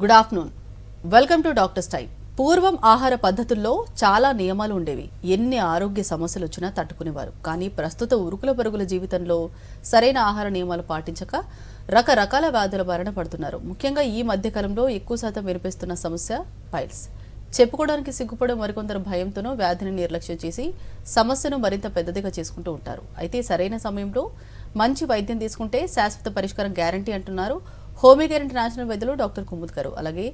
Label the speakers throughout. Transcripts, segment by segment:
Speaker 1: Good afternoon welcome to doctors time పూర్వం ఆహార పద్ధతుల్లో చాలా నియమాలు ఉండేవి. ఎన్ని ఆరోగ్య సమస్యలు వచ్చినా తట్టుకునేవారు. కానీ ప్రస్తుత ఉరుకుల పరుగుల జీవితంలో సరైన ఆహార నియమాలు పాటించక రకరకాల వ్యాధుల బారిన పడుతున్నారు. ముఖ్యంగా ఈ మధ్యకాలంలో ఎక్కువ శాతం వినిపిస్తున్న సమస్య పైల్స్. చెప్పుకోవడానికి సిగ్గుపడే మరికొందరు భయంతోనూ వ్యాధిని నిర్లక్ష్యం చేసి సమస్యను మరింత పెద్దదిగా చేసుకుంటూ ఉంటారు. అయితే సరైన సమయంలో మంచి వైద్యం తీసుకుంటే శాశ్వత పరిష్కారం గ్యారంటీ అంటున్నారు హోమికేర్ ఇంటర్నేషనల్ వైద్యులు డాక్టర్ కుముద్ గారు. అలాగే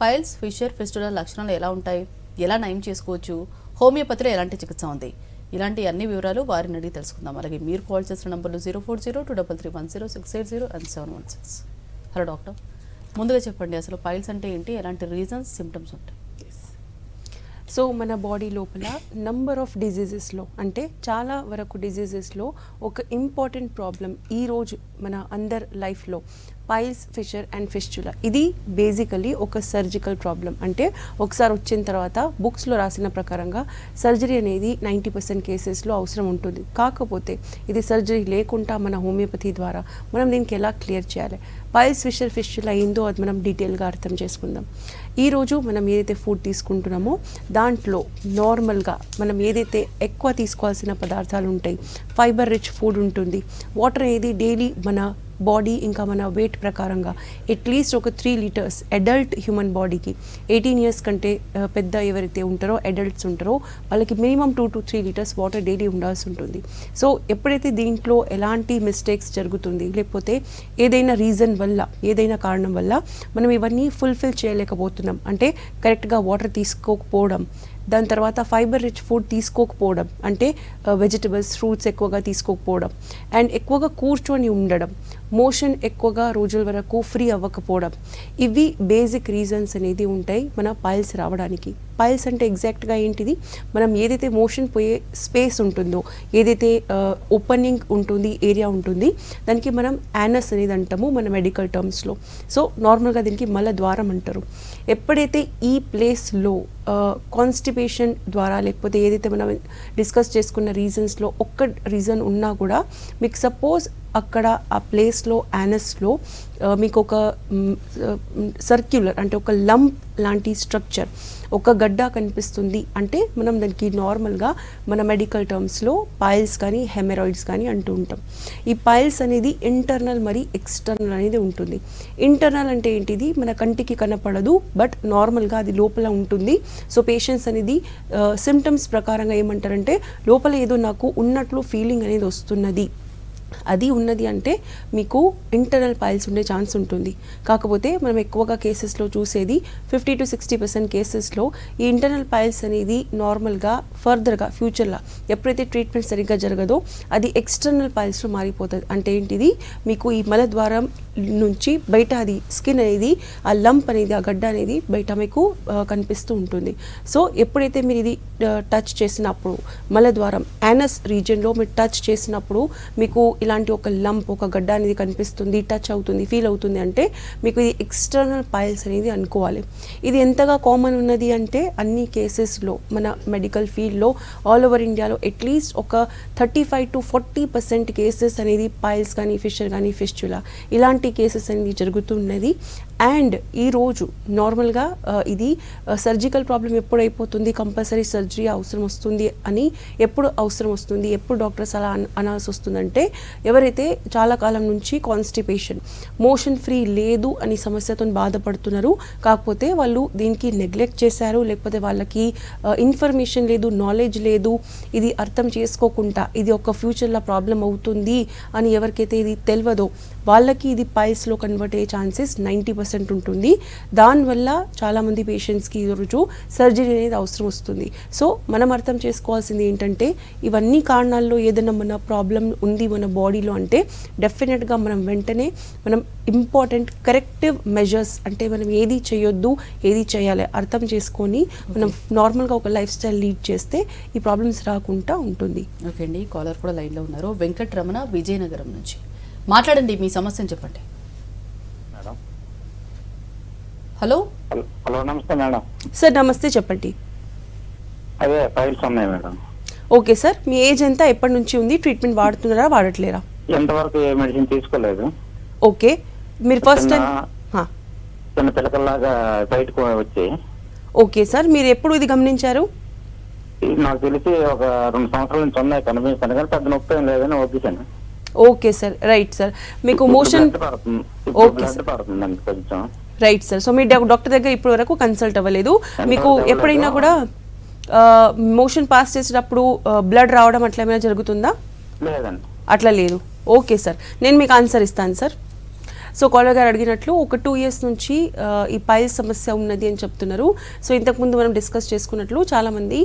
Speaker 1: పైల్స్ ఫిషర్ ఫిస్టుల లక్షణాలు ఎలా ఉంటాయి? ఎలా నయం చేసుకోవచ్చు? హోమియోపతిలో ఎలాంటి చికిత్స ఉంది? ఇలాంటి అన్ని వివరాలు వారిని అడిగి తెలుసుకుందాం. అలాగే మీరు కాల్ చేసిన నంబర్లు zero four zero two double three one zero six eight zero and seven one six. Hello doctor ముందుగా చెప్పండి అసలు పైల్స్ అంటే ఏంటి? ఎలాంటి రీజన్స్ సిమ్టమ్స్ ఉంటాయి?
Speaker 2: సో మన బాడీ లోపల నంబర్ ఆఫ్ డిజీజెస్లో అంటే చాలా వరకు డిజీజెస్లో ఒక ఇంపార్టెంట్ ప్రాబ్లం ఈరోజు మన అందర్ లైఫ్లో పైల్స్ ఫిషర్ అండ్ ఫిస్చులా ఇది బేసికలీ ఒక సర్జికల్ ప్రాబ్లం అంటే ఒకసారి వచ్చిన తర్వాత బుక్స్లో రాసిన ప్రకారంగా సర్జరీ అనేది నైంటీ పర్సెంట్ కేసెస్లో అవసరం ఉంటుంది. కాకపోతే ఇది సర్జరీ లేకుండా మన హోమియోపతి ద్వారా మనం దీనికి ఎలా క్లియర్ చేయాలి? పైల్స్ ఫిషర్ ఫిస్చులా ఏందో అది మనం డీటెయిల్గా అర్థం చేసుకుందాం. ఈరోజు మనం ఏదైతే ఫుడ్ తీసుకుంటున్నామో దాంట్లో నార్మల్గా మనం ఏదైతే ఎక్కువ తీసుకోవాల్సిన పదార్థాలు ఉంటాయి ఫైబర్ రిచ్ ఫుడ్ ఉంటుంది వాటర్ అనేది డైలీ మన బాడీ ఇంకా మన వెయిట్ ప్రకారంగా అట్లీస్ట్ ఒక త్రీ లీటర్స్ అడల్ట్ హ్యూమన్ బాడీకి ఎయిటీన్ ఇయర్స్ కంటే uh, పెద్ద ఎవరైతే ఉంటారో అడల్ట్స్ ఉంటారో వాళ్ళకి minimum two to three litres water daily ఉండాల్సి ఉంటుంది. సో ఎప్పుడైతే దీంట్లో ఎలాంటి మిస్టేక్స్ జరుగుతుంది లేకపోతే ఏదైనా రీజన్ వల్ల ఏదైనా కారణం వల్ల మనం ఇవన్నీ ఫుల్ఫిల్ చేయలేకపోతున్నాం అంటే కరెక్ట్గా వాటర్ తీసుకోకపోవడం దాని తర్వాత ఫైబర్ రిచ్ ఫుడ్ తీసుకోకపోవడం అంటే uh, వెజిటబుల్స్ ఫ్రూట్స్ ఎక్కువగా తీసుకోకపోవడం అండ్ ఎక్కువగా కూర్చొని ఉండడం మోషన్ ఎక్కువగా రోజుల వరకు ఫ్రీ అవ్వకపోవడం. ఇవి బేసిక్ రీజన్స్ అనేది ఉంటాయి మన పైల్స్ రావడానికి. పైల్స్ అంటే ఎగ్జాక్ట్గా ఏంటిది? మనం ఏదైతే మోషన్ పోయే స్పేస్ ఉంటుందో ఏదైతే ఓపెనింగ్ ఉంటుంది ఏరియా ఉంటుంది దానికి మనం యానస్ అనేది అంటాము మన మెడికల్ టర్మ్స్లో. సో నార్మల్గా దీనికి మల ద్వారం అంటారు. ఎప్పుడైతే ఈ ప్లేస్లో కాన్స్టిపేషన్ ద్వారా లేకపోతే ఏదైతే మనం డిస్కస్ చేసుకున్న రీజన్స్లో ఒక్క రీజన్ ఉన్నా కూడా మీకు సపోజ్ అక్కడ ఆ ప్లేస్లో యానస్లో మీకు ఒక సర్క్యులర్ అంటే ఒక లంప్ లాంటి స్ట్రక్చర్ ఒక గడ్డ కనిపిస్తుంది. అంటే మనం దానికి నార్మల్గా మన మెడికల్ టర్మ్స్లో పైల్స్ కానీ హెమెరాయిడ్స్ కానీ అంటూ ఉంటాం. ఈ పైల్స్ అనేది ఇంటర్నల్ మరి ఎక్స్టర్నల్ అనేది ఉంటుంది. ఇంటర్నల్ అంటే ఏంటిది? మన కంటికి కనపడదు బట్ నార్మల్గా అది లోపల ఉంటుంది. సో పేషెంట్స్ అనేది సిమ్టమ్స్ ప్రకారంగా ఏమంటారంటే లోపల ఏదో నాకు ఉన్నట్లు ఫీలింగ్ అనేది వస్తున్నది. అది ఉన్నది అంటే మీకు ఇంటర్నల్ పైల్స్ ఉండే ఛాన్స్ ఉంటుంది. కాకపోతే మనం ఎక్కువగా కేసెస్లో చూసేది ఫిఫ్టీ టు సిక్స్టీ పర్సెంట్ కేసెస్లో ఈ ఇంటర్నల్ పైల్స్ అనేది నార్మల్గా ఫర్దర్గా ఫ్యూచర్లో ఎప్పుడైతే ట్రీట్మెంట్ సరిగ్గా జరగదో అది ఎక్స్టర్నల్ పైల్స్లో మారిపోతుంది. అంటే ఏంటిది? మీకు ఈ మలద్వారం నుంచి బయట అది స్కిన్ అనేది ఆ లంప్ అనేది ఆ గడ్డ అనేది బయట మీకు కనిపిస్తూ ఉంటుంది. సో ఎప్పుడైతే మీరు ఇది టచ్ చేసినప్పుడు మలద్వారం యానస్ రీజియన్లో మీరు టచ్ చేసినప్పుడు మీకు ఇలాంటి ఒక లంప్ ఒక గడ్డ అనేది కనిపిస్తుంది టచ్ అవుతుంది ఫీల్ అవుతుంది అంటే మీకు ఇది ఎక్స్టర్నల్ పైల్స్ అనేది అనుకోవాలి. ఇది ఎంతగా కామన్ ఉన్నది అంటే అన్ని కేసెస్లో మన మెడికల్ ఫీల్డ్లో ఆల్ ఓవర్ ఇండియాలో అట్లీస్ట్ ఒక thirty five to forty percent cases అనేది పైల్స్ కానీ ఫిషర్ కానీ ఫిస్చులా ఇలాంటి కేసెస్ అనేది జరుగుతున్నది అండ్ ఈరోజు నార్మల్గా ఇది సర్జికల్ ప్రాబ్లం ఎప్పుడు అయిపోతుంది కంపల్సరీ సర్జరీ అవసరం వస్తుంది అని ఎప్పుడు అవసరం వస్తుంది? ఎప్పుడు డాక్టర్స్ అలా అనాల్సి వస్తుందంటే ఎవరైతే చాలా కాలం నుంచి కాన్స్టిపేషన్ మోషన్ ఫ్రీ లేదు అని సమస్యతో బాధపడుతున్నారు కాకపోతే వాళ్ళు దీనికి నెగ్లెక్ట్ చేశారు లేకపోతే వాళ్ళకి ఇన్ఫర్మేషన్ లేదు నాలెడ్జ్ లేదు ఇది అర్థం చేసుకోకుండా ఇది ఒక ఫ్యూచర్లో ప్రాబ్లం అవుతుంది అని ఎవరికైతే ఇది తెలియదో వాళ్ళకి ఇది పైల్స్లో కన్వర్ట్ అయ్యే ఛాన్సెస్ నైంటీ పర్సెంట్ ఉంటుంది. దానివల్ల చాలామంది పేషెంట్స్కి ఈరోజు సర్జరీ అనేది అవసరం వస్తుంది. సో మనం అర్థం చేసుకోవాల్సింది ఏంటంటే ఇవన్నీ కారణాల్లో ఏదైనా మన ప్రాబ్లం ఉంది మన బాడీలో అంటే డెఫినెట్గా మనం వెంటనే మనం ఇంపార్టెంట్ కరెక్టివ్ మెజర్స్ అంటే మనం ఏది చేయొద్దు ఏది చేయాలి అర్థం చేసుకొని మనం నార్మల్గా ఒక లైఫ్ స్టైల్ లీడ్ చేస్తే ఈ ప్రాబ్లమ్స్ రాకుండా ఉంటుంది.
Speaker 1: ఓకే అండి. కాలర్ కూడా లైన్లో ఉన్నారు. వెంకట్రమణ విజయనగరం నుంచి. మాట్లాడండి మీ సమస్యను చెప్పండి
Speaker 3: మేడం
Speaker 1: హలో?
Speaker 3: హలో నమస్తే మేడం.
Speaker 2: సార్ నమస్తే చెప్పండి.
Speaker 3: అదే ఫైల్స్ ఉన్నాయి మేడం.
Speaker 2: ఓకే సార్ మీ ఏజ్ ఎంత? ఎప్పటి నుంచి ఉంది? ట్రీట్మెంట్ వాడుతున్నారా వాడట్లేరా?
Speaker 3: ఎంతవరకు ఏ మెడిసిన్ తీసుకోలేదు.
Speaker 2: ఓకే. మీరు ఫస్ట్ టైం
Speaker 3: చిన్న- పిలకల్లాగా బయటకు వచ్చాయి
Speaker 2: ఓకే సార్ మీరు ఎప్పుడు ఇది గమనించారు?
Speaker 3: నాకు తెలిసి ఒక రెండు సంవత్సరాల నుంచి ఉన్నాయి కనిపిస్తాను కానీ పెద్ద నొప్పి ఏం లేదని వద్దేశాను
Speaker 2: ఓకే సార్ రైట్ సార్. మీకు మోషన్ sir.
Speaker 3: పడుతుందండి కొంచెం.
Speaker 2: Right sir. సో మీ డాక్టర్ దగ్గర ఇప్పటి వరకు కన్సల్ట్ అవ్వలేదు. మీకు. ఎప్పుడైనా కూడా మోషన్ పాస్ చేసేటప్పుడు బ్లడ్ రావడం అట్లా ఏమైనా జరుగుతుందా? అట్లా లేదు. Okay sir. నేను మీకు ఆన్సర్ ఇస్తాను సార్. సో కాలర్ గారు అడిగినట్లు ఒక టూ ఇయర్స్ నుంచి ఈ పైల్స్ సమస్య ఉన్నది అని చెప్తున్నారు. సో ఇంతకుముందు మనం డిస్కస్ చేసుకున్నట్లు చాలామంది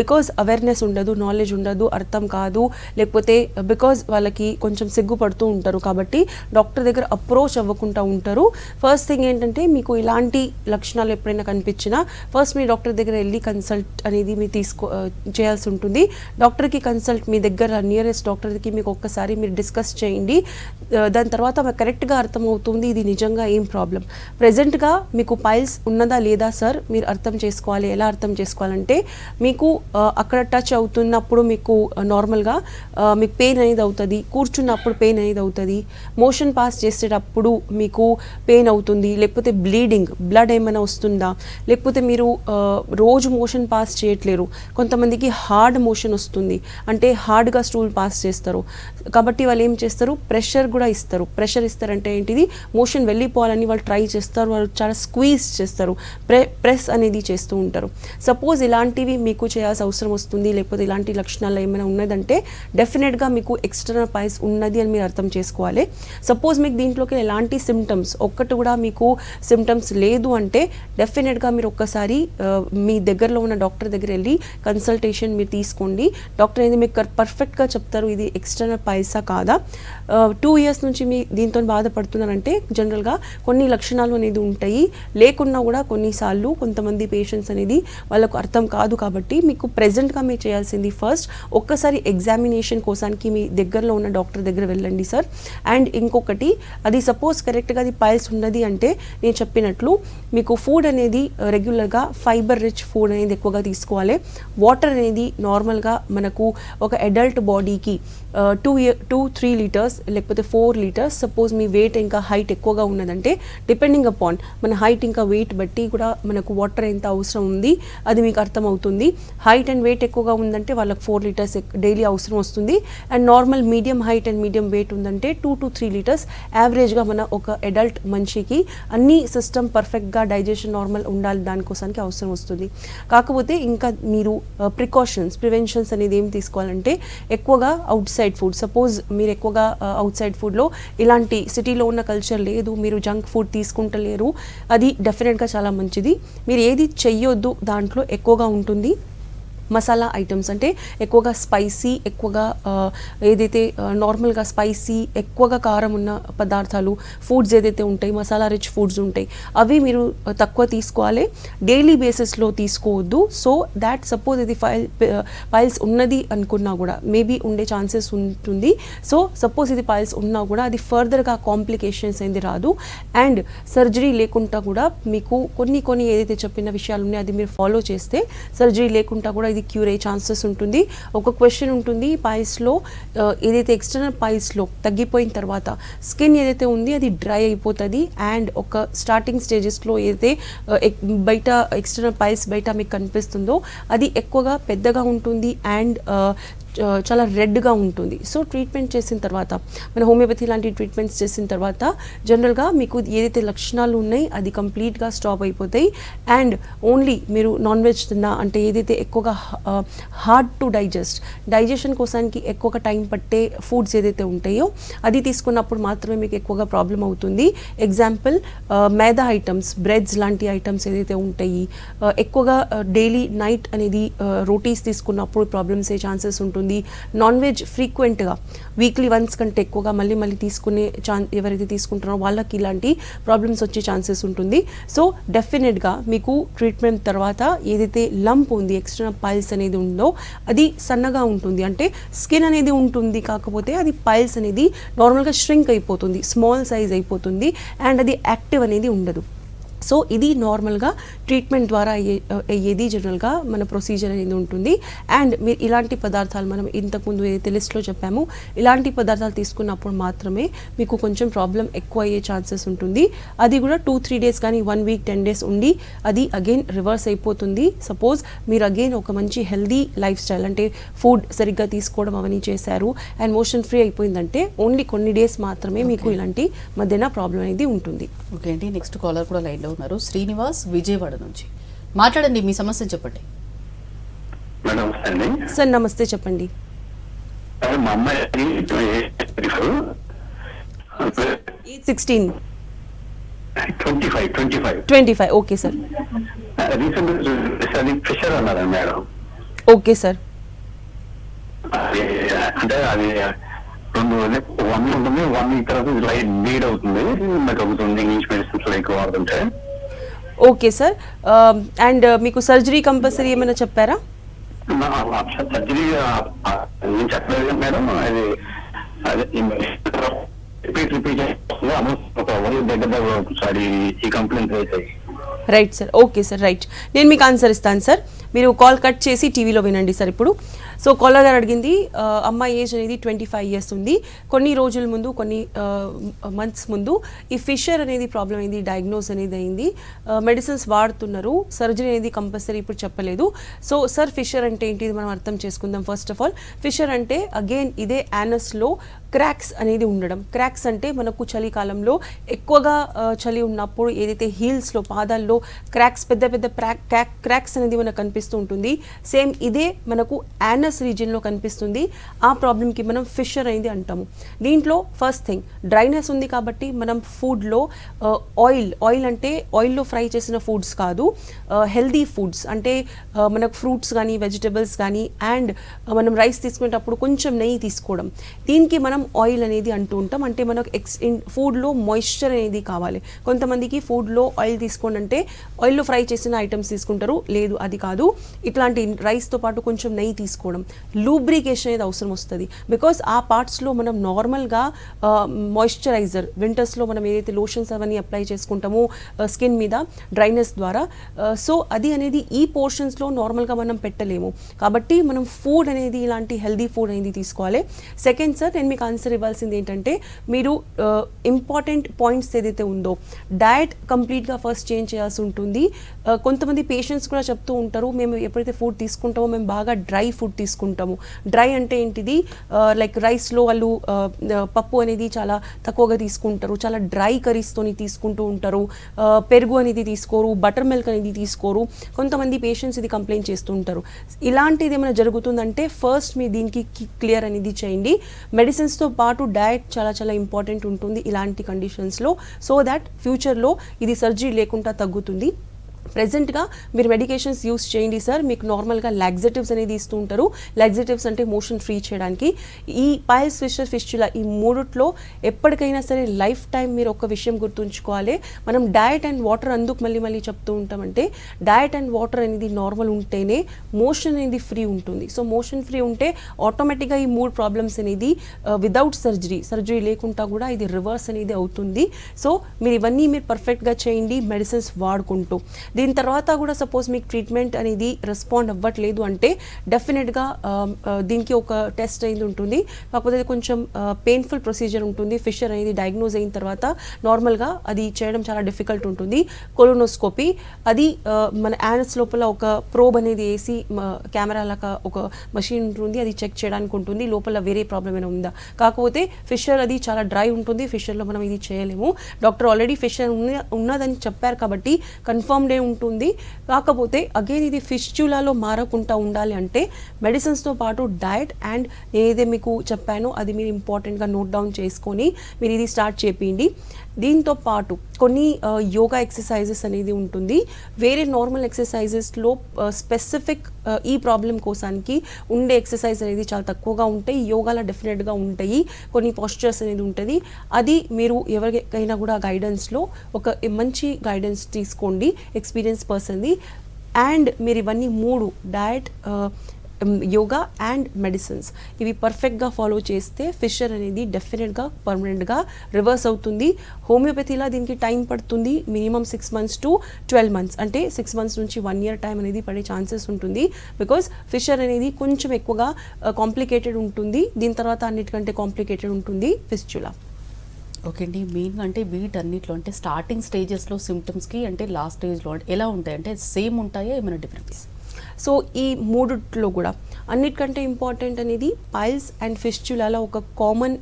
Speaker 2: బికాజ్ అవేర్నెస్ ఉండదు నాలెడ్జ్ ఉండదు అర్థం కాదు లేకపోతే బికాజ్ వాళ్ళకి కొంచెం సిగ్గుపడుతూ ఉంటారు కాబట్టి డాక్టర్ దగ్గర అప్రోచ్ అవ్వకుండా ఉంటారు. ఫస్ట్ థింగ్ ఏంటంటే మీకు ఇలాంటి లక్షణాలు ఎప్పుడైనా కనిపించినా ఫస్ట్ మీ డాక్టర్ దగ్గర వెళ్ళి కన్సల్ట్ అనేది మీరు తీసుకో చేయాల్సి ఉంటుంది. డాక్టర్కి కన్సల్ట్ మీ దగ్గర నియరెస్ట్ డాక్టర్కి మీకు ఒక్కసారి మీరు డిస్కస్ చేయండి. దాని తర్వాత కరెక్ట్గా కరెక్ట్గా అర్థమవుతుంది. ఇది నిజంగా ఏం ప్రాబ్లం ప్రజెంట్గా మీకు పైల్స్ ఉన్నదా లేదా సార్ మీరు అర్థం చేసుకోవాలి. ఎలా అర్థం చేసుకోవాలంటే మీకు అక్కడ టచ్ అవుతున్నప్పుడు మీకు నార్మల్గా మీకు పెయిన్ అనేది అవుతుంది. కూర్చున్నప్పుడు పెయిన్ అనేది అవుతుంది. మోషన్ పాస్ చేసేటప్పుడు మీకు పెయిన్ అవుతుంది. లేకపోతే బ్లీడింగ్ బ్లడ్ ఏమైనా వస్తుందా? లేకపోతే మీరు రోజు మోషన్ పాస్ చేయట్లేరు. కొంతమందికి హార్డ్ మోషన్ వస్తుంది. అంటే హార్డ్గా స్టూల్ పాస్ చేస్తారు. కాబట్టి వాళ్ళు ఏం చేస్తారు? ప్రెషర్ కూడా ఇస్తారు. ప్రెషర్ ఇస్తారంటే ఏంటిది? మోషన్ వెళ్ళిపోవాలని వాళ్ళు ట్రై చేస్తారు వాళ్ళు చాలా స్క్వీజ్ చేస్తారు ప్రె ప్రెస్ అనేది చేస్తూ ఉంటారు. సపోజ్ ఇలాంటివి మీకు చేయాల్సిన అవసరం వస్తుంది లేకపోతే ఇలాంటి లక్షణాలు ఏమైనా ఉన్నదంటే డెఫినెట్గా మీకు ఎక్స్టర్నల్ పైస్ ఉన్నది అని మీరు అర్థం చేసుకోవాలి. సపోజ్ మీకు దీంట్లోకి ఎలాంటి సిమ్టమ్స్ ఒక్కటి కూడా మీకు సిమ్టమ్స్ లేదు అంటే డెఫినెట్గా మీరు ఒక్కసారి మీ దగ్గరలో ఉన్న డాక్టర్ దగ్గర వెళ్ళి కన్సల్టేషన్ మీరు తీసుకోండి. డాక్టర్ అనేది మీకు పర్ఫెక్ట్గా చెప్తారు ఇది ఎక్స్టర్నల్ పైసా కాదా? టూ ఇయర్స్ నుంచి మీ దీంతో చెప్తున్నానంటే జనరల్గా కొన్ని లక్షణాలు అనేది ఉంటాయి. లేకున్నా కూడా కొన్నిసార్లు కొంతమంది పేషెంట్స్ అనేది వాళ్ళకు అర్థం కాదు కాబట్టి మీకు ప్రెజెంట్గా మీరు చేయాల్సింది ఫస్ట్ ఒక్కసారి ఎగ్జామినేషన్ కోసానికి మీ దగ్గరలో ఉన్న డాక్టర్ దగ్గర వెళ్ళండి సార్ అండ్ ఇంకొకటి అది సపోజ్ కరెక్ట్గా అది పైల్స్ ఉన్నది అంటే నేను చెప్పినట్లు మీకు ఫుడ్ అనేది రెగ్యులర్గా ఫైబర్ రిచ్ ఫుడ్ అనేది ఎక్కువగా తీసుకోవాలి. వాటర్ అనేది నార్మల్గా మనకు ఒక అడల్ట్ బాడీకి two year two three litres లేకపోతే ఫోర్ లీటర్స్ సపోజ్ మీ వెయిట్ ఇంకా హైట్ ఎక్కువగా ఉన్నదంటే డిపెండింగ్ అపాన్ మన హైట్ ఇంకా వెయిట్ బట్టి కూడా మనకు వాటర్ ఎంత అవసరం ఉంది అది మీకు అర్థమవుతుంది. హైట్ అండ్ వెయిట్ ఎక్కువగా ఉందంటే వాళ్ళకి ఫోర్ లీటర్స్ డైలీ అవసరం వస్తుంది. And normal medium height and medium weight ఉందంటే టూ టు త్రీ లీటర్స్ యావరేజ్గా మన ఒక అడల్ట్ మనిషికి అన్ని సిస్టమ్ పర్ఫెక్ట్గా డైజెషన్ నార్మల్ ఉండాలి దానికోసానికి అవసరం వస్తుంది. కాకపోతే ఇంకా మీరు ప్రికాషన్స్ ప్రివెన్షన్స్ అనేది ఏం తీసుకోవాలంటే ఎక్కువగా అవుట్ సైడ్ ఫుడ్ సపోజ్ మీరు ఎక్కువగా అవుట్ సైడ్ ఫుడ్లో ఇలాంటి సిటీలో ఉన్న కల్చర్ లేదు మీరు జంక్ ఫుడ్ తీసుకుంటలేరు అది డెఫినెట్గా చాలా మంచిది. మీరు ఏది చెయ్యొద్దు దాంట్లో ఎక్కువగా ఉంటుంది. మసాలా ఐటమ్స్ అంటే ఎక్కువగా స్పైసీ ఎక్కువగా ఏదైతే నార్మల్గా స్పైసీ ఎక్కువగా కారం ఉన్న పదార్థాలు ఫుడ్స్ ఏదైతే ఉంటాయి మసాలా రిచ్ ఫుడ్స్ ఉంటాయి అవి మీరు తక్కువ తీసుకోవాలి. డైలీ బేసిస్లో తీసుకోవద్దు. సో దాట్ సపోజ్ ఇది ఫైల్ పైల్స్ ఉన్నది అనుకున్నా కూడా మేబీ ఉండే ఛాన్సెస్ ఉంటుంది. సో సపోజ్ ఇది పైల్స్ ఉన్నా కూడా అది ఫర్దర్గా కాంప్లికేషన్స్ ఏంది రాదు. అండ్ సర్జరీ లేకుండా కూడా మీకు కొన్ని కొన్ని ఏదైతే చెప్పిన విషయాలు ఉన్నాయో అది మీరు ఫాలో చేస్తే సర్జరీ లేకుండా కూడా అనేది క్యూర్ అయ్యే ఛాన్సెస్ ఉంటుంది. ఒక క్వశ్చన్ ఉంటుంది పైల్స్లో ఏదైతే ఎక్స్టర్నల్ పైస్లో తగ్గిపోయిన తర్వాత స్కిన్ ఏదైతే ఉంది అది డ్రై అయిపోతుంది అండ్ ఒక స్టార్టింగ్ స్టేజెస్లో ఏదైతే బయట ఎక్స్టర్నల్ పైల్స్ బయట మీకు కనిపిస్తుందో అది ఎక్కువగా పెద్దగా ఉంటుంది అండ్ చాలా రెడ్గా ఉంటుంది. సో ట్రీట్మెంట్ చేసిన తర్వాత మన హోమియోపతి లాంటి ట్రీట్మెంట్స్ చేసిన తర్వాత జనరల్గా మీకు ఏదైతే లక్షణాలు ఉన్నాయి అది కంప్లీట్గా స్టాప్ అయిపోతాయి. అండ్ ఓన్లీ మీరు నాన్ వెజ్ తిన్నా అంటే ఏదైతే ఎక్కువగా హార్డ్ టు డైజెస్ట్ డైజెషన్ కోసానికి ఎక్కువగా టైం పట్టే ఫుడ్స్ ఏదైతే ఉంటాయో అది తీసుకున్నప్పుడు మాత్రమే మీకు ఎక్కువగా ప్రాబ్లం అవుతుంది. ఎగ్జాంపుల్ మేదా ఐటమ్స్ బ్రెడ్స్ లాంటి ఐటమ్స్ ఏదైతే ఉంటాయి ఎక్కువగా డైలీ నైట్ అనేది రోటీస్ తీసుకున్నప్పుడు ప్రాబ్లమ్స్ అయ్యే ఛాన్సెస్ ఉంటుంది. నాన్ వెజ్ ఫ్రీక్వెంట్గా వీక్లీ వన్స్ కంటే ఎక్కువగా మళ్ళీ మళ్ళీ తీసుకునే ఛాన్ ఎవరైతే తీసుకుంటారో వాళ్ళకి ఇలాంటి ప్రాబ్లమ్స్ వచ్చే ఛాన్సెస్ ఉంటుంది. సో డెఫినెట్గా మీకు ట్రీట్మెంట్ తర్వాత ఏదైతే లంప్ ఉంది ఎక్స్టర్నల్ పైల్స్ అనేది ఉందో అది సన్నగా ఉంటుంది. అంటే స్కిన్ అనేది ఉంటుంది కాకపోతే అది పైల్స్ అనేది నార్మల్గా ష్రింక్ అయిపోతుంది స్మాల్ సైజ్ అయిపోతుంది అండ్ అది యాక్టివ్ అనేది ఉండదు. సో ఇది నార్మల్గా ట్రీట్మెంట్ ద్వారా అయ్యే అయ్యేది జనరల్గా మన ప్రొసీజర్ అనేది ఉంటుంది. అండ్ మీరు ఇలాంటి పదార్థాలు మనం ఇంతకుముందు ఏదైతే లిస్ట్లో చెప్పామో ఇలాంటి పదార్థాలు తీసుకున్నప్పుడు మాత్రమే మీకు కొంచెం ప్రాబ్లం ఎక్కువ అయ్యే ఛాన్సెస్ ఉంటుంది. అది కూడా టూ త్రీ డేస్ కానీ వన్ వీక్ టెన్ డేస్ ఉండి అది అగైన్ రివర్స్ అయిపోతుంది. సపోజ్ మీరు అగైన్ ఒక మంచి హెల్దీ లైఫ్ స్టైల్ అంటే ఫుడ్ సరిగ్గా తీసుకోవడం అవన్నీ చేశారు అండ్ మోషన్ ఫ్రీ అయిపోయిందంటే ఓన్లీ కొన్ని డేస్ మాత్రమే మీకు ఇలాంటి మధ్యన ప్రాబ్లం అనేది ఉంటుంది.
Speaker 1: ఓకే అండి నెక్స్ట్ కాలర్ కూడా లైన్లో ఉన్నారు. శ్రీనివాస్ విజయవాడ నుంచి. మాట్లాడండి మీ సమస్యను చెప్పండి.
Speaker 2: సార్ నమస్తే చెప్పండి.
Speaker 3: మా అమ్మాయి
Speaker 2: sixteen.
Speaker 3: Twenty five twenty five.
Speaker 2: Twenty five okay sir.
Speaker 3: అన్నారు మేడం?
Speaker 2: Okay sir.
Speaker 3: అంటే అది రెండు వన్ ఉంటుంది వన్ వీక్ తర్వాత లైట్ బ్లీడ్ అవుతుంది. నాకు అవుతుంది ఇంగ్లీష్ మెడిసిన్స్ ఎక్కువ వాడుతుంటే.
Speaker 2: ఓకే సార్ అండ్ మీకు సర్జరీ కంపల్సరీ ఏమైనా చెప్పారా?
Speaker 3: సర్జరీ నేను చెప్పలేదు కదా మేడం. అది అదే రిపీట్ రిపీట్ ఒక వన్ దగ్గర ఒకసారి ఈ కంప్లైంట్ అవుతాయి
Speaker 2: right sir okay sir right నేను మీకు ఆన్సర్ ఇస్తాను సార్ మీరు కాల్ కట్ చేసి టీవీలో వినండి సార్ ఇప్పుడు. సో కాలర్ గారు అడిగింది అమ్మాయి ఏజ్ అనేది ట్వంటీ ఫైవ్ ఇయర్స్ ఉంది. కొన్ని రోజుల ముందు కొన్ని మంత్స్ ముందు ఈ ఫిషర్ అనేది ప్రాబ్లం అయింది డయాగ్నోస్ అనేది అయింది. మెడిసిన్స్ వాడుతున్నారు. సర్జరీ అనేది కంపల్సరీ ఇప్పుడు చెప్పలేదు. సో సార్ ఫిషర్ అంటే ఏంటి మనం అర్థం చేసుకుందాం ఫస్ట్ ఆఫ్ ఆల్. ఫిషర్ అంటే అగైన్ ఇదే యానస్లో క్రాక్స్ అనేది ఉండడం. క్రాక్స్ అంటే మనకు చలికాలంలో ఎక్కువగా చలి ఉన్నప్పుడు ఏదైతే హీల్స్లో పాదాల్లో క్రాక్స్ పెద్ద పెద్ద క్రాక్ క్రాక్స్ అనేది మనకు కనిపిస్తూ ఉంటుంది. సేమ్ ఇదే మనకు యానస్ రీజియన్లో కనిపిస్తుంది. ఆ ప్రాబ్లంకి మనం ఫిషర్ అనేది అంటాము. దీంట్లో ఫస్ట్ థింగ్ డ్రైనెస్ ఉంది కాబట్టి మనం ఫుడ్లో ఆయిల్ ఆయిల్ అంటే ఆయిల్లో ఫ్రై చేసిన ఫుడ్స్ కాదు. Uh, హెల్దీ ఫుడ్స్ అంటే uh, మనకు ఫ్రూట్స్ కానీ వెజిటబుల్స్ కానీ అండ్ మనం రైస్ తీసుకునేటప్పుడు కొంచెం నెయ్యి తీసుకోవడం. దీనికి మనం ఆయిల్ అనేది అంటూ ఉంటాం. అంటే మనకు ఎక్స్ ఫుడ్లో మాయిశ్చర్ అనేది కావాలి. కొంతమందికి ఫుడ్లో ఆయిల్ తీసుకోండి అంటే ఆయిల్లో ఫ్రై చేసిన ఐటమ్స్ తీసుకుంటారు. లేదు అది కాదు. ఇట్లాంటి రైస్తో పాటు కొంచెం నెయ్యి తీసుకోవడం. లూబ్రికేషన్ అనేది అవసరం వస్తుంది. బికాస్ ఆ పార్ట్స్లో మనం నార్మల్గా మాయిశ్చరైజర్ వింటర్స్లో మనం ఏదైతే లోషన్స్ అవన్నీ అప్లై చేసుకుంటామో స్కిన్ మీద డ్రైనెస్ ద్వారా సో అది అనేది ఈ పోర్షన్స్లో నార్మల్గా మనం పెట్టలేము. కాబట్టి మనం ఫుడ్ అనేది ఇలాంటి హెల్దీ ఫుడ్ అనేది తీసుకోవాలి. సెకండ్ సార్ నేను మీకు ఆన్సర్ ఇవ్వాల్సింది ఏంటంటే మీరు ఇంపార్టెంట్ పాయింట్స్ ఏదైతే ఉందో డయట్ కంప్లీట్గా ఫస్ట్ చేంజ్ చేయాల్సి ఉంటుంది. కొంతమంది పేషెంట్స్ కూడా చెప్తూ ఉంటారు మేము ఎప్పుడైతే ఫుడ్ తీసుకుంటామో మేము బాగా డ్రై ఫుడ్ తీసుకుంటాము. డ్రై అంటే ఏంటిది? లైక్ రైస్లో వాళ్ళు పప్పు అనేది చాలా తక్కువగా తీసుకుంటారు. చాలా డ్రై కర్రీస్తోని తీసుకుంటూ ఉంటారు. పెరుగు అనేది తీసుకోరు బటర్ మిల్క్ అనేది తీసుకోరు. కొంతమంది పేషెంట్స్ ఇది కంప్లైంట్ చేస్తూ ఉంటారు. ఇలాంటిది ఏమైనా జరుగుతుందంటే ఫస్ట్ మీ దీనికి క్లియర్ అనేది చేయండి. మెడిసిన్స్తో పాటు డయట్ చాలా చాలా ఇంపార్టెంట్ ఉంటుంది ఇలాంటి కండిషన్స్లో సో దాట్ ఫ్యూచర్లో ఇది సర్జరీ లేకుండా తగ్గుతుంది. ప్రెసెంట్గా మీరు మెడికేషన్స్ యూస్ చేయండి సార్ మీకు నార్మల్గా లాగ్జేటివ్స్ అనేది ఇస్తూ ఉంటారు. లాగ్జేటివ్స్ అంటే మోషన్ ఫ్రీ చేయడానికి. ఈ పైల్స్ ఫిషర్ ఫిస్చులా ఈ మూడిట్లో ఎప్పటికైనా సరే లైఫ్ టైం మీరు ఒక విషయం గుర్తుంచుకోవాలి. మనం డయట్ అండ్ వాటర్ అందుకు మళ్ళీ మళ్ళీ చెప్తూ ఉంటామంటే డయట్ అండ్ వాటర్ అనేది నార్మల్ ఉంటేనే మోషన్ అనేది ఫ్రీ ఉంటుంది. సో మోషన్ ఫ్రీ ఉంటే ఆటోమేటిక్గా ఈ మూడు ప్రాబ్లమ్స్ అనేది వితౌట్ సర్జరీ సర్జరీ లేకుండా కూడా ఇది రివర్స్ అనేది అవుతుంది. సో మీరు ఇవన్నీ మీరు పర్ఫెక్ట్గా చేయండి మెడిసిన్స్ వాడుకుంటూ. దీని తర్వాత కూడా సపోజ్ మీకు ట్రీట్మెంట్ అనేది రెస్పాండ్ అవ్వట్లేదు అంటే డెఫినెట్గా దీనికి ఒక టెస్ట్ అయింది ఉంటుంది. కాకపోతే కొంచెం పెయిన్ఫుల్ ప్రొసీజర్ ఉంటుంది. ఫిషర్ అనేది డయాగ్నోజ్ అయిన తర్వాత నార్మల్గా అది చేయడం చాలా డిఫికల్ట్ ఉంటుంది. కొలోనోస్కోపీ అది మన యానస్ లోపల ఒక ప్రోబ్ అనేది వేసి కెమెరా లాగా ఒక మషిన్ ఉంటుంది. అది చెక్ చేయడానికి ఉంటుంది. లోపల వేరే ప్రాబ్లం ఏమైనా ఉందా? కాకపోతే ఫిషర్ అది చాలా డ్రై ఉంటుంది. ఫిషర్లో మనం ఇది చేయలేము. డాక్టర్ ఆల్రెడీ ఫిషర్ ఉన్నదని చెప్పారు కాబట్టి కన్ఫర్మ్డ్ ఏ ఉంటుంది. కాకపోతే అగైన్ ఇది ఫిస్చులాలో మారకుండా ఉండాలి అంటే మెడిసిన్స్తో పాటు డయట్ అండ్ నేనైతే మీకు చెప్పానో అది మీరు ఇంపార్టెంట్గా నోట్ డౌన్ చేసుకొని మీరు ఇది స్టార్ట్ చేయండి దీంతో పాటు కొన్ని యోగా ఎక్సర్సైజెస్ అనేది ఉంటుంది. వేరే నార్మల్ ఎక్సర్సైజెస్లో స్పెసిఫిక్ ఈ ప్రాబ్లం కోసానికి ఉండే ఎక్సర్సైజ్ అనేది చాలా తక్కువగా ఉంటాయి. యోగాలో డెఫినెట్గా ఉంటాయి. కొన్ని పాస్చర్స్ అనేది ఉంటుంది. అది మీరు ఎవరికైనా కూడా గైడెన్స్లో ఒక మంచి గైడెన్స్ తీసుకోండి. ఎక్స్పీరియన్స్ పర్సన్ది అండ్ మీరు ఇవన్నీ మూడు డయట్ యోగా అండ్ మెడిసిన్స్. ఇవి పర్ఫెక్ట్గా ఫాలో చేస్తే ఫిషర్ అనేది డెఫినెట్గా పర్మనెంట్గా రివర్స్ అవుతుంది. హోమియోపతిలా దీనికి టైం పడుతుంది minimum six months to twelve months అంటే సిక్స్ మంత్స్ నుంచి వన్ ఇయర్ టైం అనేది పడే ఛాన్సెస్ ఉంటుంది. బికాస్ ఫిషర్ అనేది కొంచెం ఎక్కువగా uh, కాంప్లికేటెడ్ ఉంటుంది. దీని తర్వాత అన్నిటికంటే కాంప్లికేటెడ్ ఉంటుంది ఫిస్చులా
Speaker 1: ఓకే అండి మెయిన్ అంటే వీటన్నిటిలో అంటే స్టార్టింగ్ స్టేజెస్లో సిమ్టమ్స్కి అంటే లాస్ట్ స్టేజ్లో ఎలా ఉంటాయి? అంటే సేమ్ ఉంటాయా? ఏమైనా డిఫరెన్స్
Speaker 2: సో ఈ మూడుట్లో కూడా అన్నిటికంటే ఇంపార్టెంట్ అనేది పైల్స్ అండ్ ఫిస్చులాలో ఒక కామన్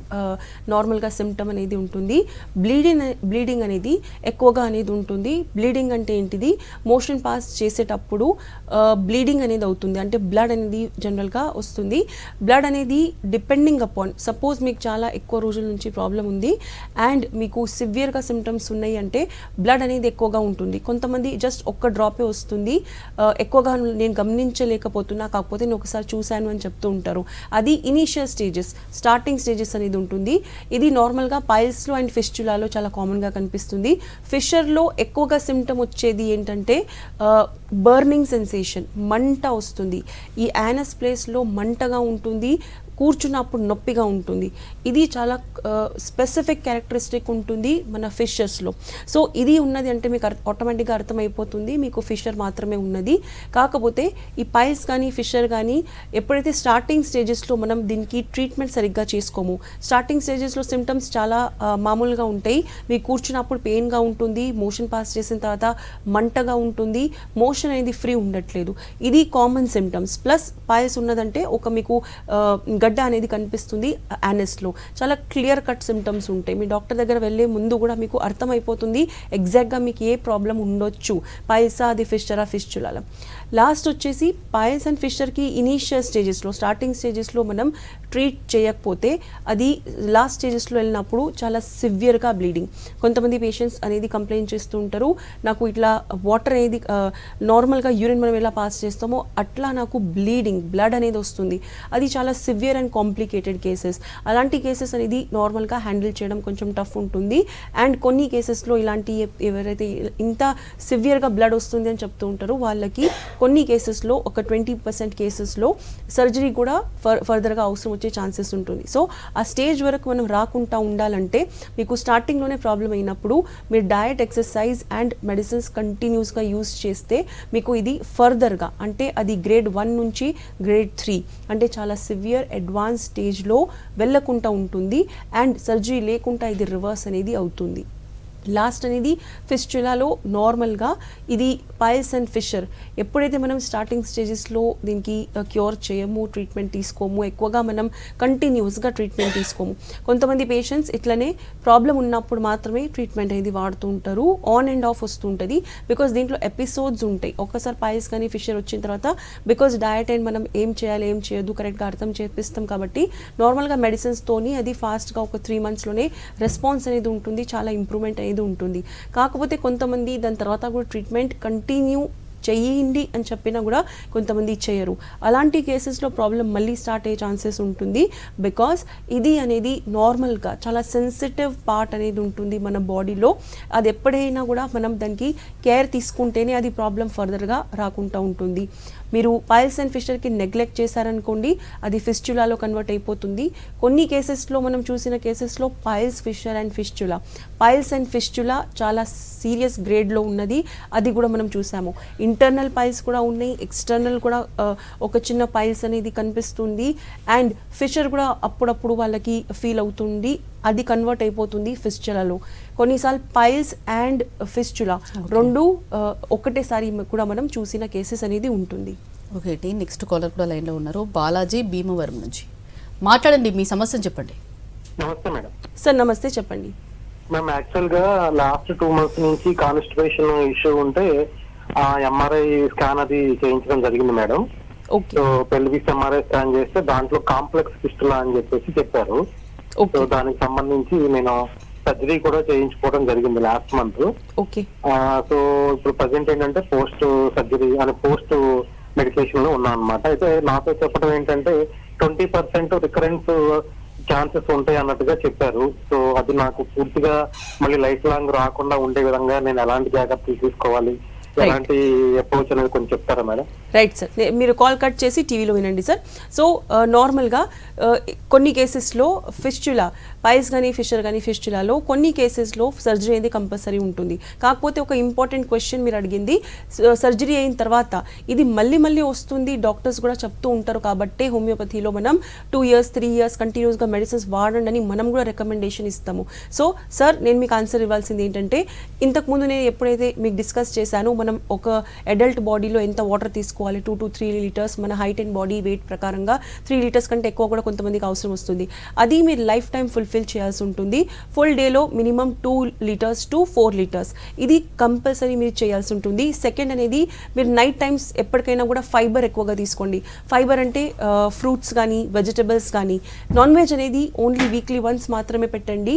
Speaker 2: నార్మల్గా సిమ్టమ్ అనేది ఉంటుంది. బ్లీడింగ్ బ్లీడింగ్ అనేది ఎక్కువగా అనేది ఉంటుంది. బ్లీడింగ్ అంటే ఏంటిది? మోషన్ పాస్ చేసేటప్పుడు బ్లీడింగ్ అనేది అవుతుంది. అంటే బ్లడ్ అనేది జనరల్గా వస్తుంది. బ్లడ్ అనేది డిపెండింగ్ అపాన్. సపోజ్ మీకు చాలా ఎక్కువ రోజుల నుంచి ప్రాబ్లం ఉంది అండ్ మీకు సివియర్గా సిమ్టమ్స్ ఉన్నాయి అంటే బ్లడ్ అనేది ఎక్కువగా ఉంటుంది. కొంతమంది జస్ట్ ఒక్క డ్రాపే వస్తుంది. ఎక్కువగా నేను గమనించలేకపోతున్నా కాకపోతే నేను ఒకసారి చూశాను అని చెప్తూ ఉంటారు. అది ఇనీషియల్ స్టేజెస్ స్టార్టింగ్ స్టేజెస్ అనేది ఉంటుంది. ఇది నార్మల్గా పైల్స్లో అండ్ ఫిస్చులాలో చాలా కామన్గా కనిపిస్తుంది. ఫిషర్లో ఎక్కువగా సిమ్టమ్ వచ్చేది ఏంటంటే బర్నింగ్ సెన్సేషన్ మంట వస్తుంది. ఈ యానస్ ప్లేస్లో మంటగా ఉంటుంది. కూర్చున్నప్పుడు నొప్పిగా ఉంటుంది. ఇది చాలా స్పెసిఫిక్ క్యారెక్టరిస్టిక్ ఉంటుంది మన ఫిషర్స్లో సో ఇది ఉన్నది అంటే మీకు ఆటోమేటిక్గా అర్థమైపోతుంది. మీకు ఫిషర్ మాత్రమే ఉన్నది. కాకపోతే ఈ పైల్స్ కానీ ఫిషర్ కానీ ఎప్పుడైతే స్టార్టింగ్ స్టేజెస్లో మనం దీనికి ట్రీట్మెంట్ సరిగ్గా చేసుకోము స్టార్టింగ్ స్టేజెస్లో సిమ్టమ్స్ చాలా మామూలుగా ఉంటాయి. మీకు కూర్చున్నప్పుడు పెయిన్గా ఉంటుంది. మోషన్ పాస్ చేసిన తర్వాత మంటగా ఉంటుంది. మోషన్ అనేది ఫ్రీ ఉండట్లేదు. ఇది కామన్ సిమ్టమ్స్ ప్లస్ పాయల్స్ ఉన్నదంటే ఒక మీకు గడ్డ అనేది కనిపిస్తుంది యానెస్లో చాలా క్లియర్ కట్ సిమ్టమ్స్ ఉంటాయి. మీ డాక్టర్ దగ్గర వెళ్ళే ముందు కూడా మీకు అర్థమైపోతుంది ఎగ్జాక్ట్గా మీకు ఏ ప్రాబ్లం ఉండొచ్చు. పైసా అది ఫిషరా ఫిష్చులాల లాస్ట్ వచ్చేసి పాయల్స్ అండ్ ఫిషర్కి ఇనీషియల్ స్టేజెస్లో స్టార్టింగ్ స్టేజెస్లో మనం ట్రీట్ చేయకపోతే అది లాస్ట్ స్టేజెస్లో వెళ్ళినప్పుడు చాలా సివియర్గా బ్లీడింగ్. కొంతమంది పేషెంట్స్ అనేది కంప్లైంట్ చేస్తూ ఉంటారు నాకు ఇట్లా వాటర్ అనేది నార్మల్గా యూరిన్ మనం ఎలా పాస్ చేస్తామో అట్లా నాకు బ్లీడింగ్ బ్లడ్ అనేది వస్తుంది. అది చాలా సివియర్ అండ్ కాంప్లికేటెడ్ కేసెస్. అలాంటి కేసెస్ అనేది నార్మల్గా హ్యాండిల్ చేయడం కొంచెం టఫ్ ఉంటుంది. అండ్ కొన్ని కేసెస్లో ఇలాంటి ఎవరైతే ఇంత సివియర్గా బ్లడ్ వస్తుంది అని చెప్తూ ఉంటారో వాళ్ళకి కొన్ని కేసెస్లో ఒక ట్వంటీ పర్సెంట్ కేసెస్లో సర్జరీ కూడా ఫర్ ఫర్దర్గా అవసరం వచ్చే ఛాన్సెస్ ఉంటుంది. సో ఆ స్టేజ్ వరకు మనం రాకుండా ఉండాలంటే మీకు స్టార్టింగ్లోనే ప్రాబ్లం అయినప్పుడు మీరు డయట్ ఎక్సర్సైజ్ అండ్ మెడిసిన్స్ కంటిన్యూస్గా యూస్ చేస్తే మీకు ఇది ఫర్దర్గా అంటే అది గ్రేడ్ వన్ నుంచి గ్రేడ్ త్రీ అంటే చాలా సివియర్ అడ్వాన్స్ స్టేజ్లో వెళ్ళకుండా ఉంటుంది. అండ్ సర్జరీ లేకుండా ఇది రివర్స్ అనేది అవుతుంది. లాస్ట్ అనేది ఫిస్చులాలో నార్మల్గా ఇది పైల్స్ అండ్ ఫిషర్. ఎప్పుడైతే మనం స్టార్టింగ్ స్టేజెస్లో దీనికి క్యూర్ చేయము ట్రీట్మెంట్ తీసుకోము ఎక్కువగా మనం కంటిన్యూస్గా ట్రీట్మెంట్ తీసుకోము. కొంతమంది పేషెంట్స్ ఇట్లనే ప్రాబ్లం ఉన్నప్పుడు మాత్రమే ట్రీట్మెంట్ అనేది వాడుతూ ఉంటారు. ఆన్ అండ్ ఆఫ్ వస్తూ ఉంటుంది. బికాస్ దీంట్లో ఎపిసోడ్స్ ఉంటాయి. ఒక్కసారి పైల్స్ కానీ ఫిషర్ వచ్చిన తర్వాత బికాస్ డయట్ అండ్ మనం ఏం చేయాలి ఏం చేయొద్దు కరెక్ట్గా అర్థం చేపిస్తాం కాబట్టి నార్మల్గా మెడిసిన్స్తోని అది ఫాస్ట్గా ఒక త్రీ మంత్స్లోనే రెస్పాన్స్ అనేది ఉంటుంది. చాలా ఇంప్రూవ్మెంట్ అనేది ఉంటుంది. కాకపోతే కొంతమంది దాని తర్వాత కూడా ట్రీట్మెంట్ కంటిన్యూ చెయ్యండి అని చెప్పినా కూడా కొంతమంది చేయరు అలాంటి కేసెస్లో ప్రాబ్లం మళ్ళీ స్టార్ట్ అయ్యే ఛాన్సెస్ ఉంటుంది. బికాస్ ఇది అనేది నార్మల్గా చాలా సెన్సిటివ్ పార్ట్ అనేది ఉంటుంది మన బాడీలో అది ఎప్పుడైనా కూడా మనం దానికి కేర్ తీసుకుంటేనే అది ప్రాబ్లం ఫర్దర్గా రాకుండా ఉంటుంది. మీరు పైల్స్ అండ్ ఫిస్టర్కి నెగ్లెక్ట్ చేశారనుకోండి అది ఫిస్చులాలో కన్వర్ట్ అయిపోతుంది. కొన్ని కేసెస్లో మనం చూసిన కేసెస్లో piles fissure and fistula piles and fistula చాలా సీరియస్ గ్రేడ్లో ఉన్నది. అది కూడా మనం చూసాము. ఇంటర్నల్ పైల్స్ కూడా ఉన్నాయి ఎక్స్టర్నల్ కూడా ఒక చిన్న పైల్స్ అనేది కనిపిస్తుంది. అండ్ ఫిషర్ కూడా అప్పుడప్పుడు వాళ్ళకి ఫీల్ అవుతుంది అది కన్వర్ట్ అయిపోతుంది ఫిస్చులాలో కొన్నిసార్లు పైల్స్ అండ్ ఫిస్చులా రెండు ఒకటేసారి కూడా మనం చూసిన కేసెస్ అనేది ఉంటుంది.
Speaker 1: ఓకే నెక్స్ట్ కాలర్ కూడా లైన్లో ఉన్నారు. బాలాజీ భీమవరం నుంచి. మాట్లాడండి మీ సమస్యను చెప్పండి.
Speaker 3: నమస్తే మేడం.
Speaker 2: సార్ నమస్తే చెప్పండి.
Speaker 3: మేము యాక్చువల్గా లాస్ట్ టూ మంత్స్ నుంచి కాన్స్టిపేషన్ ఇష్యూ ఉంటే ఆ ఎంఆర్ఐ స్కాన్ అది చేయించడం జరిగింది madam.
Speaker 2: Okay.
Speaker 3: So pelvis MRI scan చేస్తే దాంట్లో కాంప్లెక్స్ ఫిస్టులా అని చెప్పేసి చెప్పారు. సో దానికి సంబంధించి నేను సర్జరీ కూడా చేయించుకోవడం జరిగింది లాస్ట్ మంత్.
Speaker 2: ఓకే.
Speaker 3: సో ఇప్పుడు ప్రజెంట్ ఏంటంటే పోస్ట్ సర్జరీ అని పోస్ట్ మెడికేషన్లో ఉన్నా అనమాట అయితే నాతో చెప్పడం ఏంటంటే ట్వంటీ పర్సెంట్ రికరెన్స్ ఛాన్సెస్ ఉంటాయి అన్నట్టుగా చెప్పారు. సో అది నాకు పూర్తిగా మళ్ళీ లైఫ్ లాంగ్ రాకుండా ఉండే విధంగా నేను ఎలాంటి జాగ్రత్తలు తీసుకోవాలి? ఎలాంటి అప్రోచ్ అనేది కొంచెం చెప్తారా మేడం?
Speaker 2: రైట్ సార్ మీరు కాల్ కట్ చేసి టీవీలో వినండి సార్ సో నార్మల్గా కొన్ని కేసెస్లో ఫిస్చులా పైస్ కానీ ఫిషర్ కానీ ఫిస్చులాలో కొన్ని కేసెస్లో సర్జరీ అనేది కంపల్సరీ ఉంటుంది. కాకపోతే ఒక ఇంపార్టెంట్ క్వశ్చన్ మీరు అడిగింది సర్జరీ అయిన తర్వాత ఇది మళ్ళీ మళ్ళీ వస్తుంది డాక్టర్స్ కూడా చెప్తూ ఉంటారు కాబట్టి హోమియోపతిలో మనం టూ ఇయర్స్ త్రీ ఇయర్స్ కంటిన్యూస్గా మెడిసిన్స్ వాడండి అని మనం కూడా రికమెండేషన్ ఇస్తాము. సో సార్ నేను మీకు ఆన్సర్ ఇవ్వాల్సింది ఏంటంటే ఇంతకుముందు నేను ఎప్పుడైతే మీకు డిస్కస్ చేశాను మనం ఒక అడల్ట్ బాడీలో ఎంత వాటర్ తీసుకోవాలి? టూ టు త్రీ లీటర్స్ మన హైట్ అండ్ బాడీ వెయిట్ ప్రకారంగా త్రీ లీటర్స్ కంటే ఎక్కువ కూడా కొంతమందికి అవసరం వస్తుంది. అది మీరు లైఫ్ టైం ఫుల్ఫిల్ చేయాల్సి ఉంటుంది. ఫుల్ డేలో minimum two litres to four litres ఇది కంపల్సరీ మీరు చేయాల్సి ఉంటుంది. సెకండ్ అనేది మీరు నైట్ టైమ్స్ ఎప్పటికైనా కూడా ఫైబర్ ఎక్కువగా తీసుకోండి. ఫైబర్ అంటే ఫ్రూట్స్ కానీ వెజిటబుల్స్ కానీ నాన్ వెజ్ అనేది ఓన్లీ వీక్లీ వన్స్ మాత్రమే పెట్టండి.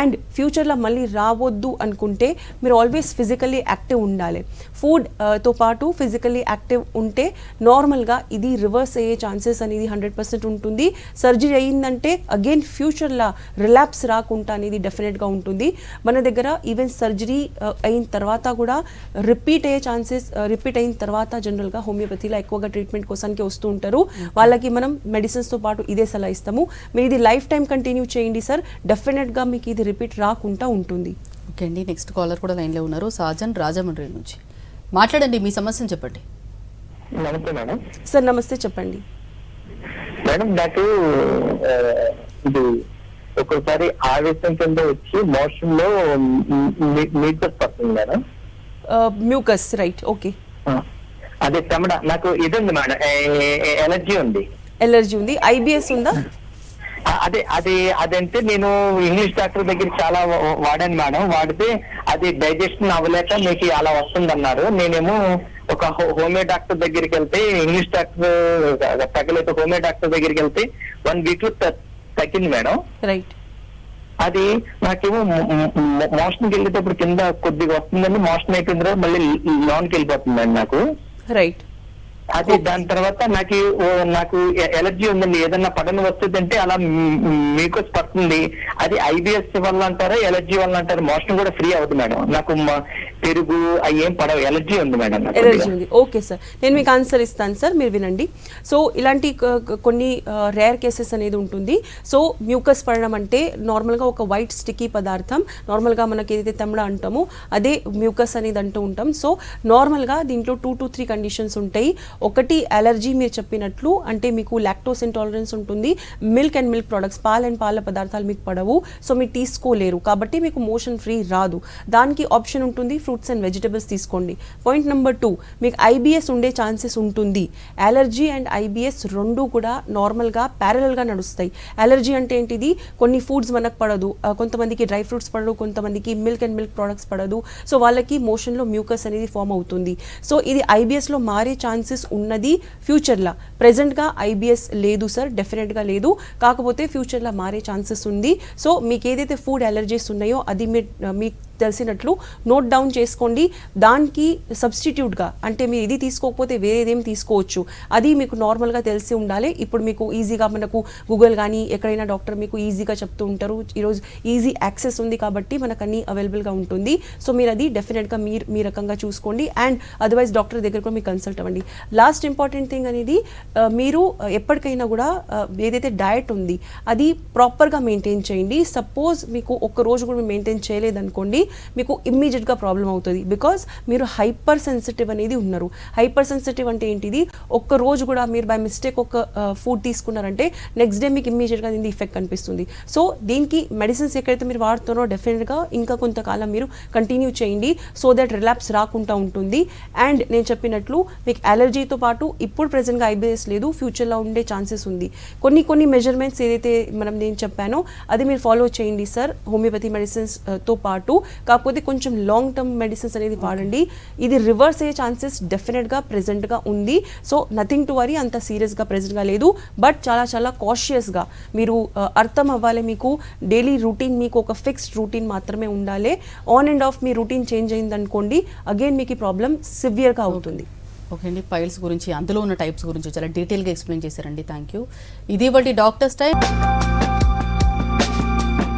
Speaker 2: అండ్ ఫ్యూచర్లో మళ్ళీ రావద్దు అనుకుంటే మీరు ఆల్వేస్ ఫిజికల్లీ యాక్టివ్ ఉండాలి. ఫుడ్తో పాటు ఫిజికల్లీ యాక్టివ్ ఉంటే నార్మల్గా ఇది రివర్స్ అయ్యే ఛాన్సెస్ అనేది హండ్రెడ్ పర్సెంట్ ఉంటుంది. సర్జరీ అయ్యిందంటే అగైన్ ఫ్యూచర్లో రిలాప్స్ రాకుండా అనేది డెఫినెట్గా ఉంటుంది. మన దగ్గర ఈవెన్ సర్జరీ అయిన తర్వాత కూడా రిపీట్ అయ్యే ఛాన్సెస్ రిపీట్ అయిన తర్వాత జనరల్గా హోమియోపతిలో ఎక్కువగా ట్రీట్మెంట్ కోసానికి వస్తూ ఉంటారు. వాళ్ళకి మనం మెడిసిన్స్తో పాటు ఇదే సలహా ఇస్తాము. మీరు ఇది లైఫ్ టైం కంటిన్యూ చేయండి సార్. డెఫినెట్గా మీకు ఇది రిపీట్ రాకుండా ఉంటుంది.
Speaker 1: ఓకే అండి. నెక్స్ట్ కాలర్ కూడా లైన్లో ఉన్నారు. సాజన్ రాజమండ్రి నుంచి. మాట్లాడండి మీ సమస్యను చెప్పండి.
Speaker 4: నమస్తే మేడం.
Speaker 2: సార్ నమస్తే చెప్పండి.
Speaker 4: మేడం నాకు ఇది ఒక్కోసారి ఆవేశం కింద వచ్చి మోషన్లో మీటర్స్ పడుతుంది మేడం.
Speaker 2: Mucus right okay.
Speaker 4: ఆ, అదే చెమడ నాకు ఇది ఉంది మేడం ఎలర్జీ ఉంది.
Speaker 2: ఎలర్జీ ఉంది ఐబిఎస్ ఉందా?
Speaker 4: అదే అది అదంటే నేను ఇంగ్లీష్ డాక్టర్ దగ్గర చాలా వాడాను మేడం. వాడితే అది డైజెషన్ అవ్వలేక మీకు అలా వస్తుందన్నారు. నేనేమో ఒక హోమియో డాక్టర్ దగ్గరికి వెళ్తే ఇంగ్లీష్ డాక్టర్ తగ్గలేదు హోమియో డాక్టర్ దగ్గరికి వెళ్తే వన్ వీక్లో తగ్గింది మేడం.
Speaker 2: రైట్
Speaker 4: అది నాకేమో మోషన్కి వెళ్ళేటప్పుడు కింద కొద్దిగా వస్తుందండి మోషన్ అయిపోయిన తర్వాత మళ్ళీ లోన్కి వెళ్ళిపోతుందండి నాకు.
Speaker 2: రైట్
Speaker 4: అది దాని తర్వాత నాకు నాకు ఎలర్జీ ఉందండి. ఏదన్నా పడని వస్తుంది అంటే అలా మీకు పడుతుంది. అది ఐబిఎస్ వల్ల అంటారా ఎలర్జీ వల్ల అంటారా? మోషన్ కూడా ఫ్రీ అవుతుంది మేడం. నాకు పెరుగు అవి ఏం ఎలర్జీ ఉంది మేడం
Speaker 2: ఎలర్జీ ఉంది. Okay sir. నేను మీకు ఆన్సర్ ఇస్తాను సార్. మీరు వినండి. సో ఇలాంటి కొన్ని రేర్ కేసెస్ అనేది ఉంటుంది. సో మ్యూకస్ పడడం అంటే నార్మల్గా ఒక వైట్ స్టిక్కీ పదార్థం. నార్మల్గా మనకి ఏదైతే తమిళ అంటామో అదే మ్యూకస్ అనేది అంటూ ఉంటాం. సో నార్మల్గా దీంట్లో టూ టు త్రీ కండిషన్స్ ఉంటాయి. ఒకటి అలర్జీ మీరు చెప్పినట్లు అంటే మీకు లాక్టోస్ ఇంటాలరెన్స్ ఉంటుంది. మిల్క్ అండ్ మిల్క్ ప్రొడక్ట్స్ పాల్ అండ్ పాల పదార్థాలు మీకు పడవు. సో మీరు తీసుకోలేరు కాబట్టి మీకు మోషన్ ఫ్రీ రాదు. దానికి ఆప్షన్ ఉంటుంది ఫ్రూట్స్ అండ్ వెజిటబుల్స్ తీసుకోండి. పాయింట్ నెంబర్ టూ మీకు ఐబిఎస్ ఉండే ఛాన్సెస్ ఉంటుంది. అలర్జీ అండ్ ఐబిఎస్ రెండు కూడా నార్మల్గా ప్యారలల్గా నడుస్తాయి. అలర్జీ అంటే ఏంటిది? కొన్ని ఫుడ్స్ మనకు పడదు. కొంతమందికి డ్రై ఫ్రూట్స్ పడదు కొంతమందికి మిల్క్ అండ్ మిల్క్ ప్రొడక్ట్స్ పడదు. సో వాళ్ళకి మోషన్లో మ్యూకస్ అనేది ఫామ్ అవుతుంది. సో ఇది ఐబిఎస్లో మారే ఛాన్సెస్ ఉన్నది ఫ్యూచర్లో ప్రజెంట్గా ఐబిఎస్ లేదు సార్ డెఫినెట్గా లేదు. కాకపోతే ఫ్యూచర్లో మారే ఛాన్సెస్ ఉంది. సో మీకు ఏదైతే ఫుడ్ అలర్జీస్ ఉన్నాయో అది మీ మీకు తెలిసినట్లు నోట్ డౌన్ చేసుకోండి. దానికి సబ్స్టిట్యూట్గా అంటే మీరు ఇది తీసుకోకపోతే వేరేదేం తీసుకోవచ్చు. అది మీకు నార్మల్గా తెలిసి ఉండాలి. ఇప్పుడు మీకు ఈజీగా మనకు గూగుల్ కానీ ఎక్కడైనా డాక్టర్ మీకు ఈజీగా చెప్తూ ఉంటారు. ఈరోజు ఈజీ యాక్సెస్ ఉంది కాబట్టి మనకు అన్నీ అవైలబుల్గా ఉంటుంది. సో మీరు అది డెఫినెట్గా మీరు మీ రకంగా చూసుకోండి. అండ్ అదర్వైజ్ డాక్టర్ దగ్గర కూడా మీకు కన్సల్ట్ అవ్వండి. లాస్ట్ ఇంపార్టెంట్ థింగ్ అనేది మీరు ఎప్పటికైనా కూడా ఏదైతే డయట్ ఉంది అది ప్రాపర్గా మెయింటైన్ చేయండి. సపోజ్ మీకు ఒక్క రోజు కూడా మెయింటైన్ చేయలేదనుకోండి మీకు ఇమ్మీడియట్గా ప్రాబ్లం అవుతుంది. బికాస్ మీరు హైపర్ సెన్సిటివ్ అనేది ఉన్నారు. హైపర్ సెన్సిటివ్ అంటే ఏంటిది? ఒక్క రోజు కూడా మీరు బై మిస్టేక్ ఒక ఫుడ్ తీసుకున్నారంటే నెక్స్ట్ డే మీకు ఇమ్మీడియట్గా దీని ఎఫెక్ట్ కనిపిస్తుంది. సో దీనికి మెడిసిన్స్ ఎక్కడైతే మీరు వాడుతున్నారో డెఫినెట్గా ఇంకా కొంతకాలం మీరు కంటిన్యూ చేయండి. సో దట్ రిలాప్స్ రాకుండా ఉంటుంది. అండ్ నేను చెప్పినట్లు మీకు అలర్జీతో పాటు ఇప్పుడు ప్రెసెంట్గా ఐబిఎస్ లేదు. ఫ్యూచర్లో ఉండే ఛాన్సెస్ ఉంది. కొన్ని కొన్ని మెజర్మెంట్స్ ఏదైతే మనం నేను చెప్పానో అది మీరు ఫాలో చేయండి సార్ హోమియోపతి మెడిసిన్స్తో పాటు కాకపోతే కొంచెం లాంగ్ టర్మ్ మెడిసిన్స్ అనేది వాడండి. ఇది రివర్స్ అయ్యే ఛాన్సెస్ డెఫినెట్గా ప్రెసెంట్గా ఉంది. సో నథింగ్ టు వరీ అంత సీరియస్గా ప్రెసెంట్గా లేదు. బట్ చాలా చాలా కాషియస్గా మీరు ఆ, అర్థం అవ్వాలి మీకు. డైలీ రూటీన్ మీకు ఒక ఫిక్స్డ్ రూటీన్ మాత్రమే ఉండాలి. ఆన్ అండ్ ఆఫ్ మీ రూటీన్ చేంజ్ అయింది అనుకోండి అగైన్ మీకు ఈ ప్రాబ్లం సివియర్గా అవుతుంది.
Speaker 1: ఓకే అండి. పైల్స్ గురించి అందులో ఉన్న టైప్స్ గురించి చాలా డీటెయిల్గా ఎక్స్ప్లెయిన్ చేశారండి. థ్యాంక్ యూ ఇది బట్టి డాక్టర్స్ టైం